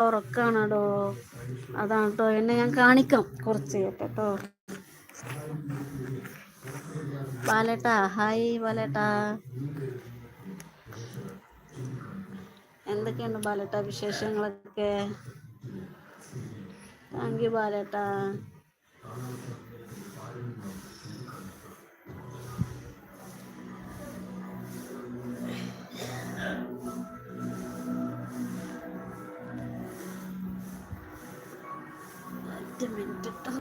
ഉറക്കാണോ അതാണ് കേട്ടോ എന്നെ ഞാൻ കാണിക്കാം കുറച്ച്. കേട്ടോ. ബാലേട്ടാ. ഹായ് ബാലേട്ടാ. എന്തൊക്കെയുണ്ട് ബാലേട്ട വിശേഷങ്ങളൊക്കെ? താങ്ക് യു ബാലേട്ടാ. ഒറ്റ മിനിറ്റ് കേട്ടോ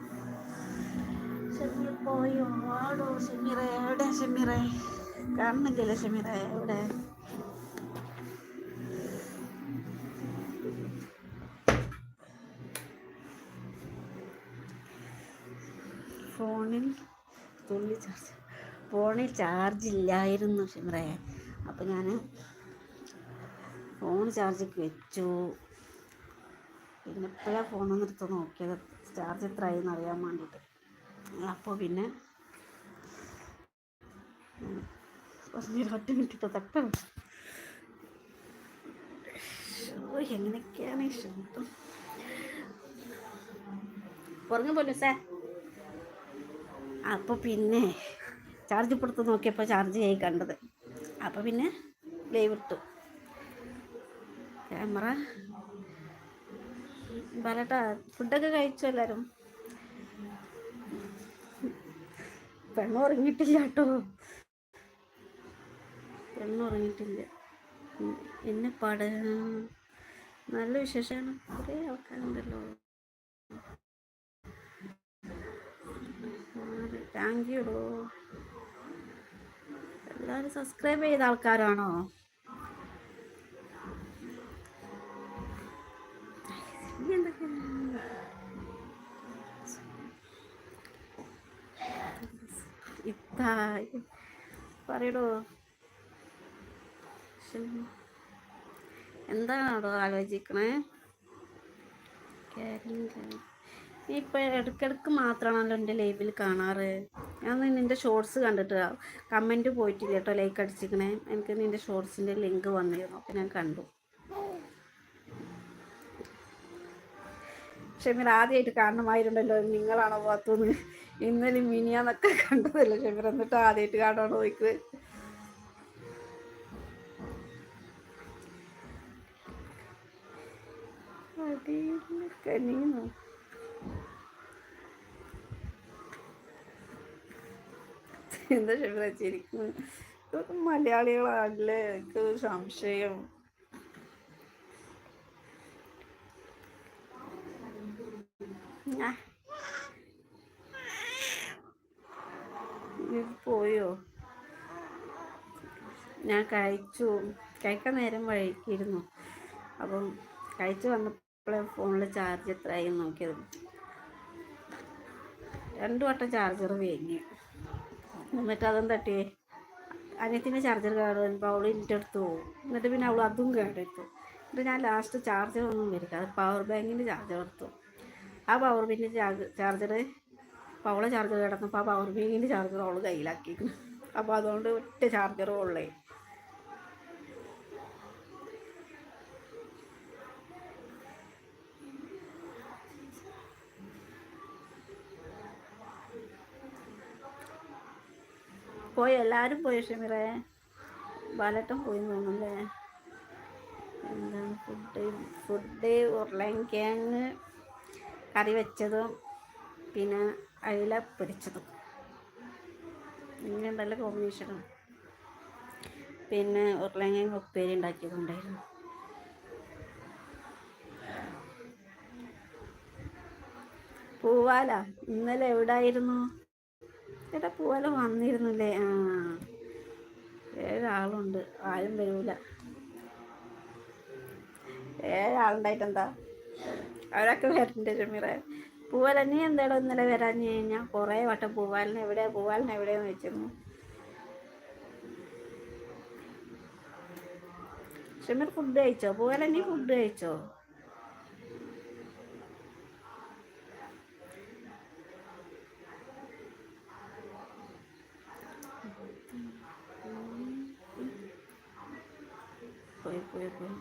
ഷമീർ പോയോ ആടോ ഷമീറെ എവിടെ ഷമീറെ കാണുന്നില്ലല്ലോ ഷമീറെ എവിടെ? ഫോണിൽ തുള്ളി ചാർജ് ഫോണിൽ ചാർജ് ഇല്ലായിരുന്നു ഷമീറെ അപ്പം ഞാൻ ഫോൺ ചാർജ് വെച്ചു. പിന്നെ ഇപ്പോഴാണ് എടുത്ത് നോക്കിയത്? ചാർജ് എത്രയായെന്ന് അറിയാൻ വേണ്ടിയിട്ട്. അപ്പോൾ പിന്നെ ഒറ്റ മിനിറ്റ് തക്ക എങ്ങനെയൊക്കെയാണ് ഈ ശബ്ദം? പറഞ്ഞു പോലെ സാർ. പിന്നെ ചാർജ് പുറത്ത് നോക്കിയപ്പോൾ ചാർജ് ആയി കണ്ടത്. അപ്പോൾ പിന്നെ ലൈവ് ഇട്ടു. ക്യാമറ പറയട്ടാ ഫുഡൊക്കെ കഴിച്ചു എല്ലാവരും പെണ്ണ് ഉറങ്ങിയിട്ടില്ല കേട്ടോ. പെണ്ണ് ഉറങ്ങിയിട്ടില്ല. എന്നെ പാട്. നല്ല വിശേഷമാണ് കുറേ ആൾക്കാരുണ്ടല്ലോ. താങ്ക് യു എല്ലാവരും സബ്സ്ക്രൈബ് ചെയ്ത ആൾക്കാരാണോ? ഇത്തായി പറയടോ. എന്താണോ ആലോചിക്കണേ? ഇപ്പം ഇടയ്ക്കിടയ്ക്ക് മാത്രമാണല്ലോ എന്റെ ലൈവിൽ കാണാറ്. ഞാൻ നിന്റെ ഷോർട്സ് കണ്ടിട്ട് കമന്റ് പോയിട്ടില്ല കേട്ടോ ലൈക്ക് അടിച്ചിരിക്കണേ. എനിക്ക് നിന്റെ ഷോർട്സിന്റെ ലിങ്ക് വന്നിരുന്നു അപ്പം ഞാൻ കണ്ടു. പക്ഷെ ഇങ്ങനെ ആദ്യമായിട്ട് കാണണമായിരുന്നല്ലോ നിങ്ങളാണോ പോകത്തുനിന്ന് ഇന്നലെ മിനിയാന്നൊക്കെ കണ്ടതല്ല ഷെമിർ എന്നിട്ട് ആദ്യമായിട്ട് നോക്ക് കനീന്നു എന്താ ഷമീർ ചിരിക്കുന്നു? മലയാളികളാണല്ലേ? എനിക്ക് സംശയം. പോയോ? ഞാൻ കഴിച്ചു. കഴിക്കാൻ നേരം വഴിക്കിയിരുന്നു അപ്പം കഴിച്ചു വന്നപ്പോഴേ ഫോണിൽ ചാർജ് എത്രയായി നോക്കിയത്. രണ്ടു വട്ടം ചാർജർ വേങ്ങി എന്നിട്ട് അതും തട്ടി. അനിയത്തിന്റെ ചാർജർ കേട് വരുമ്പോൾ അവൾ എന്റെ അടുത്ത് പോകും. എന്നിട്ട് പിന്നെ അവൾ അതും കേടെടുത്തു. എന്നിട്ട് ഞാൻ ലാസ്റ്റ് ചാർജർ ഒന്നും വരിക അത് പവർ ബാങ്കിന്റെ ചാർജർ എടുത്തു ആ പവർ ബാങ്കിന്റെ ചാർജർ അപ്പോൾ അവളെ ചാർജർ കിടന്നപ്പോൾ ആ പവർ ബാങ്കിന്റെ ചാർജർ അവൾ കയ്യിലാക്കിയിരുന്നു അപ്പോൾ അതുകൊണ്ട് ഒറ്റ ചാർജറും ഉള്ളേ. പോയി എല്ലാവരും പോയി ഷമിറേ. ബാലട്ടം പോയി തോന്നുന്നല്ലേ എന്താണ് ഫുഡ് ഫുഡ് ഉരുളങ്കിഴങ്ങ് കറി വെച്ചതും പിന്നെ അയില പൊരിച്ചതും. ഇങ്ങനെ നല്ല കോമ്പിനേഷനാണ് പിന്നെ ഉരുളങ്ങ ഉപ്പേരി ഉണ്ടാക്കിയതുണ്ടായിരുന്നു. പൂവാല ഇന്നലെ എവിടായിരുന്നു? ചേട്ടാ പൂവാല വന്നിരുന്നില്ലേ? ആ ഏഴാളുണ്ട്. ആരും വരൂല. ഏഴാളുണ്ടായിട്ടെന്താ? അവരൊക്കെ വരണ്ടേ ഷമീറെ പൂവാല നീ എന്താടോ ഇന്നലെ വരാഞ്ഞു കഴിഞ്ഞാൽ കുറേ വട്ടം പൂവാലിന് എവിടെ പൂവാലിന് എവിടെയെന്ന് വെച്ചിരുന്നു ഷമീർ ഫുഡ് കഴിച്ചോ? പൂവാലന്നെ ഫുഡ് കഴിച്ചോ? പോയി പോയി പോയി.